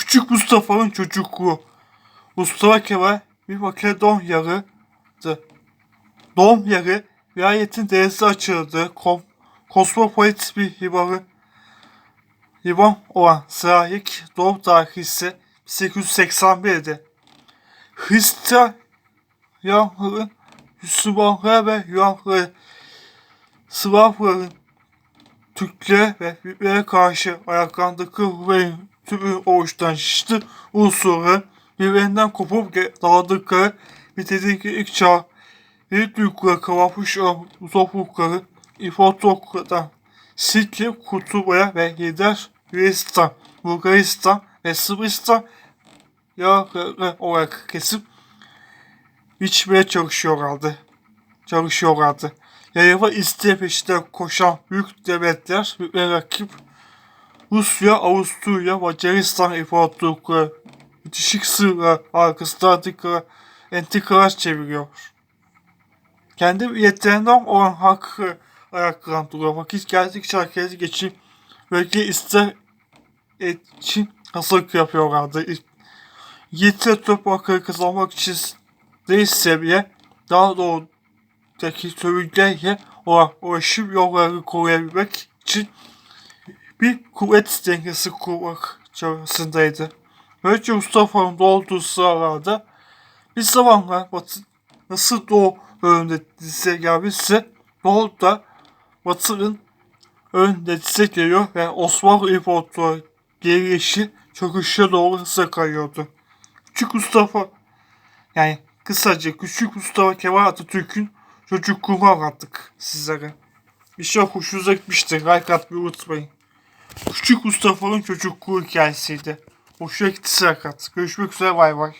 Küçük Mustafa'nın çocukluğu. Mustafa Kemal bir Makedonyalı'dı. Doğum yeri vilayetin denize açıldığı kom kosmopolit bir hibarı hiban olan Sırayik doğum tarihi ise 1881'di. Hristiyan Yunanların Müslümanlara ve Yunanların Slavların Türklere ve Büyüklere karşı ayaklandıkları tümü oluşturan çeşitli unsurların birbirinden kopup dağıldıkları bir tedirginlik çağı, bir duygulara kavuşmuş toplulukları İmparatorluklardan Silke, Kurtulmaya ve Lider Yunanistan, Bulgaristan ve Sırbistan yararlı olarak kesip biçmeye çalışıyorlardı. Çalışıyorlardı. Yayılma isteği peşinden koşan büyük devletler ve rakip Rusya, Avusturya, Macaristan İmparatorlukları bitişik sırlar arkasında antika, entikalar çeviriyor. Kendi yetlerinden olan hakkı ayaklandırıyor. Vakit geldikçe harekete geçip bölge ister için hazırlık yapıyorlardı. Yiğitler toprakları kazanmak için değilse bile daha doğudaki sömürgeyle olan ulaşım yollarını koruyabilmek için bir kuvvet dengesi kurmak çabasındaydı. Böylece Mustafa'nın doğduğu sıralarda bir zamanlar Batı nasıl Doğu önünde dize gelmişse Doğu da Batı'nın önünde dize geliyor ve Osmanlı İmparatorluğu gelişi çöküşe doğru hızla kayıyordu. Küçük Mustafa yani kısaca Küçük Mustafa Kemal Atatürk'ün çocukluğunu anlattık sizlere. İnşallah hoşunuza gitmiştir. Like atmayı unutmayın. Küçük Mustafa'nın çocukluğu hikayesiydi. Hoşuna gittiyse like at. Görüşmek üzere bay bay.